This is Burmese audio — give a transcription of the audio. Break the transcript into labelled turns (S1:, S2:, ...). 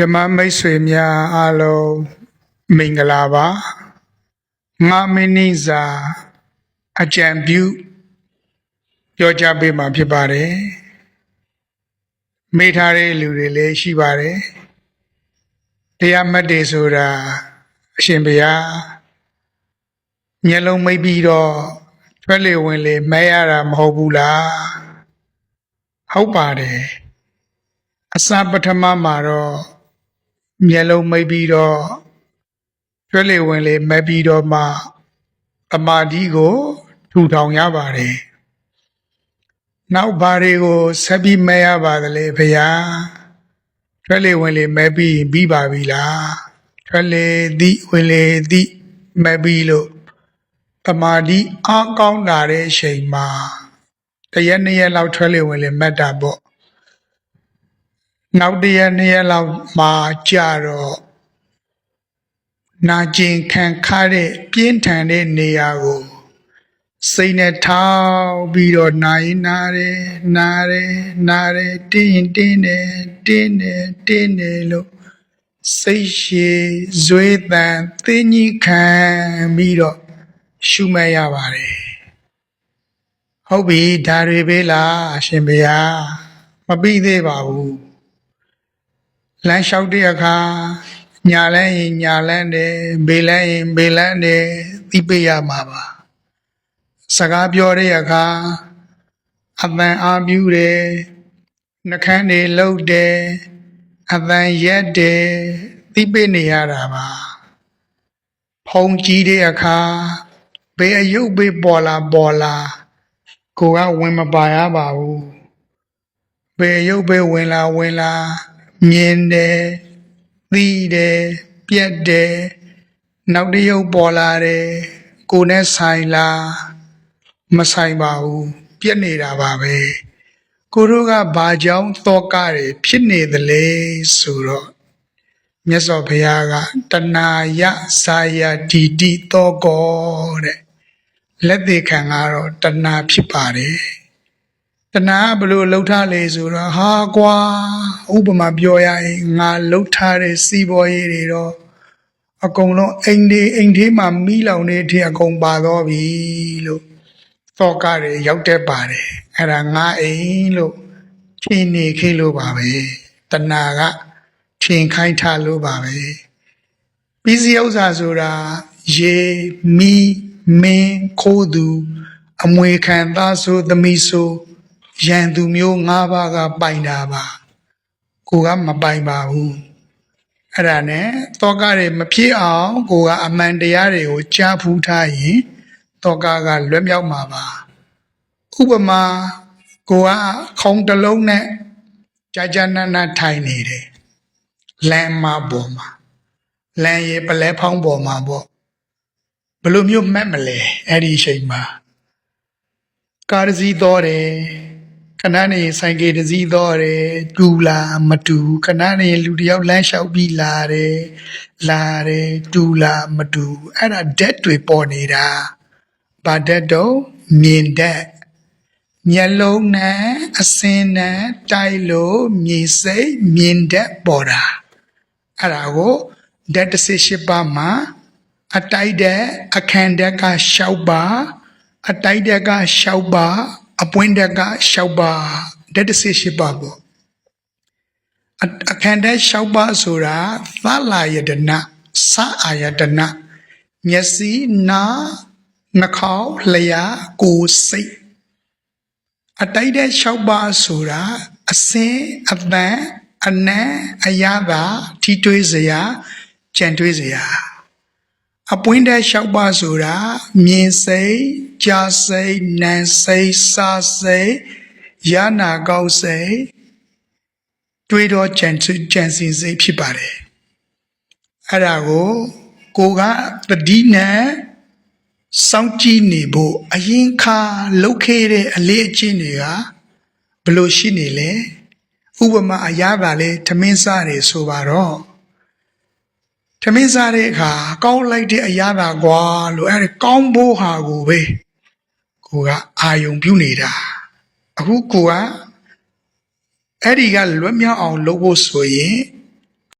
S1: ဓမ္မမိတ်ဆွေများအားလုံးမင်္ဂလာပါငါမင်းနိစာအကြံပြုပြောကြားပေးမှာဖြစ်ပါတယ်မေးထားတဲ့လူတွေလည်းရှိပါတယ်တရားမှတ်တွေဆိုတာအရှင်ဘုရားမျက်လုံးမိတ်ပြီးတော့ထွက်လေဝင်လေမဲရတာမဟုတ်ဘူးလားဟုတ်ပါတယ်အစပထမမှာတော့ မျက်လုံးမိတ်ပြီးတော့ကျွဲလေဝင်လေမက်ပြီးတော့မှတမာတိကို ထူထောင်ရပါတယ်။နောက်ဘာတွေကိုဆက်ပြီးမဲရပါသလဲဖရာ။ကျွဲလေဝင်လေမဲပြီးရင်ပြီးပါပြီလား။ကျွဲလေသည်ဝင်လေသည်မဲပြီးလို့တမာတိအားကောင်းလာတဲ့အချိန်မှာတရက်နှစ်ရက်လောက်ထွဲလေဝင်လေမက်တာပေါ့။ နောက်တစ်ရက်နှစ်ရက်လောက်မှာကြာတော့နာကျင်ခံခါတဲ့ပြင်းထန်တဲ့နေရာကိုစိတ်နဲ့ထောက်ပြီးတော့နာရင်နာတယ်နာတယ်နာတယ်တင်းရင်တင်းတယ်တင်းတယ်တင်းတယ်လို့စိတ်ရှည်ဇွေးတန်သင်းကြီးခံပြီးတော့ရှုမှတ်ရပါတယ်ဟုတ်ပြီဒါတွေပဲလားအရှင်ဘုရားမပြီးသေးပါဘူး လမ်းလျှောက်တဲ့အခါညာလန်းရင်ညာလန်းတယ်ဘေးလန်းရင်ဘေးလန်းတယ်သိပေးရမှာပါစကားပြောတဲ့အခါအပန်အားပြုတယ်နှခမ်းတွေလှုပ်တယ်အပန်ရက်တယ်သိပေးနေရတာပါဖုံကြည့်တဲ့အခါဘေးအယုတ်ဘေးပေါ်လာပေါ်လာကိုကဝင်မပါရပါဘူးဘယ်ရုပ်ပဲဝင်လာဝင်လာ မြင်တယ်သိတယ်ပြက်တယ်နောက်တစ်ရုပ်ပေါ်လာတယ်ကိုယ်နဲ့ဆိုင်လာမဆိုင်ပါဘူးပြက်နေတာပါပဲကိုတို့ကဘာကြောင့်တောကတွေဖြစ်နေသလဲဆိုတော့မြတ်စွာဘုရားကတဏှာယစာယတိတိတောကောတဲ့လက်သေးခံကတော့တဏှာဖြစ်ပါတယ် တဏှာကဘလို့လှုပ်ထားလေဆိုတော့ဟာကွာဥပမာပြောရရင်ငါလှုပ်ထားတဲ့စီးပေါ်ရည်တွေတော့အကုန်လုံးအိမ်ဒီအိမ်သေးမှာမိလောင်နေတဲ့အထိအကုန်ပါတော့ပြီလို့သောကတွေရောက်တတ်ပါတယ်အဲ့ဒါငါအိမ်လို့ထင်နေခေလို့ပါပဲတဏှာကထင်ခိုင်းထားလို့ပါပဲပြီးစီဥစ္စာဆိုတာရေမီမင်းခိုးသူ အမွေခံသားဆိုသမီးဆို ရန်သူမျိုး၅ပါးကပိုင်တာပါကိုကမပိုင်ပါဘူးအဲ့ဒါနဲ့တောကတွေမဖြစ်အောင်ကိုကအမှန်တရားတွေကိုကြားဖူးထားရင်တောကကလွတ်မြောက်မှာပါဥပမာကိုကခေါင်းတစ်လုံးနဲ့ကြာကြာနာနာထိုင်နေတယ်လမ်းမပေါ်မှာလမ်းရပလဲဖောင်းပေါ်မှာပေါ့ဘယ်လိုမျိုးမှတ်မလဲအဲ့ဒီအချိန်မှာကားတစ်စီးတော့တယ်ခ ဏနေဆိုင်ကယ်တစ်စီးတော့တယ်တူလာမတူခဏနေလူတစ်ယောက်လမ်းလျှောက်ပြီးလာတယ်လာတယ်တူလာမတူအဲ့ဒါဓာတ်တွေပေါ်နေတာဘာဓာတ်တော့မြင်ဓာတ်မျက်လုံးနဲ့အစင်းနဲ့တိုက်လို့မြင်စိတ်မြင်ဓာတ်ပေါ်တာအဲ့ဒါကိုဓာတ်တစ်စစ်ရှိပါမှာအတိုက်တဲ့အခန်းဓာတ်က6ပါအတိုက်ဓာတ်က6ပါ အပွင့်ဓာတ်က6ပါဓာတ်တစ်စစ်ရှိပါပေါ့အအခန်းဓာတ်6ပါဆိုတာသလာယတနာစာအာယတနာမျက်စိနားနှာခေါင်းလျှာကိုယ်စိတ်အတိုက်တဲ့၆ပါးဆိုတာအစင်းအတန်အနံအရသာထိတွေးစရာကြံတွေးစရာ အပွင့်တဲ့၆ပါးဆိုတာမြင်စိတ်ကြားစိတ်နာမ်စိတ်စားစိတ်ရနာကောင်းစိတ်တွေးတော့ကြံကြံစည်စိတ်ဖြစ်ပါတယ်အဲ့ဒါကိုကိုကတတိနဲ့စောင့်ကြည့်နေဖို့အရင်ခါလှုပ်ခဲ့တဲ့အလေးအကျင့်တွေကဘယ်လို့ရှိနေလဲဥပမာအရာကလည်းထမင်းစားတယ်ဆိုပါတော့ ထမင်းစားတဲ့အခါကောင်းလိုက်တဲ့အရာသာကွာလို့အဲ့ဒီကောင်းဖို့ဟာကိုပဲကိုကအာယုံပြုနေတာအခုကိုကအဲ့ဒီကလွတ်မြောက်အောင်လုပ်ဖို့ဆိုရင်